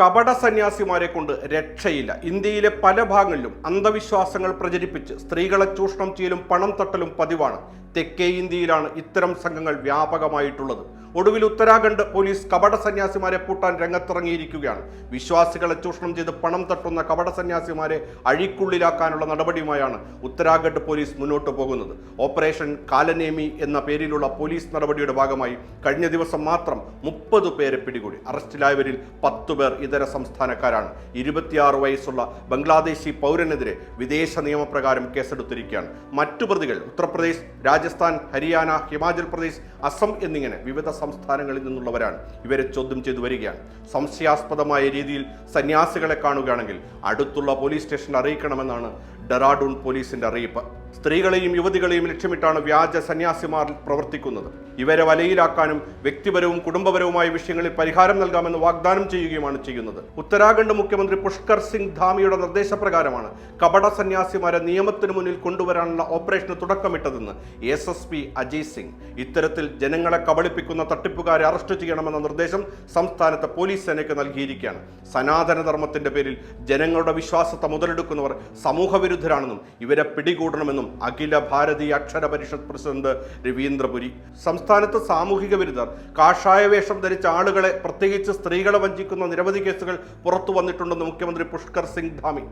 കപട സന്യാസിമാരെ കൊണ്ട് രക്ഷയില്ല. ഇന്ത്യയിലെ പല ഭാഗങ്ങളിലും അന്ധവിശ്വാസങ്ങൾ പ്രചരിപ്പിച്ച് സ്ത്രീകളെ ചൂഷണം ചെയ്യലും പണം തട്ടലും പതിവാണ്. തെക്കേ ഇന്ത്യയിലാണ് ഇത്തരം സംഘങ്ങൾ വ്യാപകമായിട്ടുള്ളത്. ഒടുവിൽ ഉത്തരാഖണ്ഡ് പോലീസ് കപട സന്യാസിമാരെ പൂട്ടാൻ രംഗത്തിറങ്ങിയിരിക്കുകയാണ്. വിശ്വാസികളെ ചൂഷണം ചെയ്ത് പണം തട്ടുന്ന കപട സന്യാസിമാരെ അഴിക്കുള്ളിലാക്കാനുള്ള നടപടിയുമായാണ് ഉത്തരാഖണ്ഡ് പോലീസ് മുന്നോട്ട് പോകുന്നത്. ഓപ്പറേഷൻ കാലനേമി എന്ന പേരിലുള്ള പോലീസ് നടപടിയുടെ ഭാഗമായി കഴിഞ്ഞ ദിവസം മാത്രം മുപ്പത് പേരെ പിടികൂടി. അറസ്റ്റിലായവരിൽ പത്തു പേർ ഇതര സംസ്ഥാനക്കാരാണ്. ഇരുപത്തിയാറ് വയസ്സുള്ള ബംഗ്ലാദേശി പൗരനെതിരെ വിദേശ നിയമപ്രകാരം കേസെടുത്തിരിക്കുകയാണ്. മറ്റു പ്രതികൾ ഉത്തർപ്രദേശ് രാജസ്ഥാൻ ഹരിയാന ഹിമാചൽ പ്രദേശ് അസം എന്നിങ്ങനെ വിവിധ സംസ്ഥാനങ്ങളിൽ നിന്നുള്ളവരാണ്. ഇവരെ ചോദ്യം ചെയ്തു വരികയാണ്. സംശയാസ്പദമായ രീതിയിൽ സന്യാസികളെ കാണുകയാണെങ്കിൽ അടുത്തുള്ള പോലീസ് സ്റ്റേഷനിൽ അറിയിക്കണമെന്നാണ് ഡെറാഡൂൺ പോലീസിന്റെ അറിയിപ്പ്. സ്ത്രീകളെയും യുവതികളെയും ലക്ഷ്യമിട്ടാണ് വ്യാജ സന്യാസിമാർ പ്രവർത്തിക്കുന്നത്. ഇവരെ വലയിലാക്കാനും വ്യക്തിപരവും കുടുംബപരവുമായ വിഷയങ്ങളിൽ പരിഹാരം നൽകാമെന്ന് വാഗ്ദാനം ചെയ്യുകയുമാണ് ചെയ്യുന്നത്. ഉത്തരാഖണ്ഡ് മുഖ്യമന്ത്രി പുഷ്കർ സിംഗ് ധാമിയുടെ നിർദ്ദേശപ്രകാരമാണ് കപട സന്യാസിമാരെ നിയമത്തിന് മുന്നിൽ കൊണ്ടുവരാനുള്ള ഓപ്പറേഷന് തുടക്കമിട്ടതെന്ന് S S P Ajay Singh. ഇത്തരത്തിൽ ജനങ്ങളെ കബളിപ്പിക്കുന്ന തട്ടിപ്പുകാരെ അറസ്റ്റ് ചെയ്യണമെന്ന നിർദ്ദേശം സംസ്ഥാനത്തെ പോലീസ് സേനയ്ക്ക് നൽകിയിരിക്കുകയാണ്. സനാതനധർമ്മത്തിന്റെ പേരിൽ ജനങ്ങളുടെ വിശ്വാസത്തെ മുതലെടുക്കുന്നവർ സമൂഹവിരുദ്ധരാണെന്നും ഇവരെ പിടികൂടണമെന്നും അഖില ഭാരതീയ അക്ഷര പരിഷത്ത് പ്രസിഡന്റ് രവീന്ദ്രപുരി. സംസ്ഥാനത്ത് സാമൂഹിക വിരുദ്ധർ കാഷായ വേഷം ധരിച്ച ആളുകളെ പ്രത്യേകിച്ച് സ്ത്രീകളെ വഞ്ചിക്കുന്ന നിരവധി കേസുകൾ പുറത്തു വന്നിട്ടുണ്ടെന്ന് മുഖ്യമന്ത്രി പുഷ്കർ സിംഗ് ധാമി.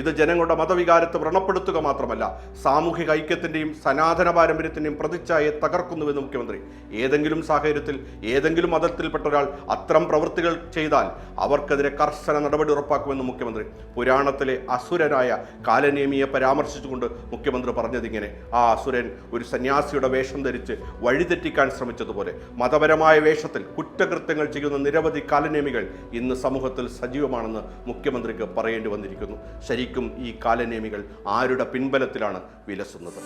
ഇത് ജനങ്ങളുടെ മതവികാരത്തെ വ്രണപ്പെടുത്തുക മാത്രമല്ല സാമൂഹിക ഐക്യത്തിന്റെയും സനാതന പാരമ്പര്യത്തിന്റെയും പ്രതിച്ഛായയെ തകർക്കുന്നുവെന്ന് മുഖ്യമന്ത്രി. ഏതെങ്കിലും സാഹചര്യത്തിൽ ഏതെങ്കിലും മതത്തിൽപ്പെട്ട ഒരാൾ അത്തരം പ്രവൃത്തികൾ ചെയ്താൽ അവർക്കെതിരെ കർശന നടപടി ഉറപ്പാക്കുമെന്ന് മുഖ്യമന്ത്രി. പുരാണത്തിലെ അസുരനായ കാലനേമിയെ പരാമർശിച്ചുകൊണ്ട് മുഖ്യമന്ത്രി പറഞ്ഞതിങ്ങനെ. ആ അസുരൻ ഒരു സന്യാസിയുടെ വേഷം ധരിച്ച് വഴിതെറ്റിക്കാൻ ശ്രമിച്ചതുപോലെ. മതപരമായ വേഷത്തിൽ കുറ്റകൃത്യങ്ങൾ ചെയ്യുന്ന നിരവധി കാലനേമികൾ ഇന്ന് സമൂഹത്തിൽ സജീവമാണെന്ന് മുഖ്യമന്ത്രിക്ക് പറയേണ്ടി വന്നിരിക്കുന്നു. ശരിക്കും ഈ കാലനേമികൾ ആരുടെ പിൻബലത്തിലാണ് വിലസുന്നത്?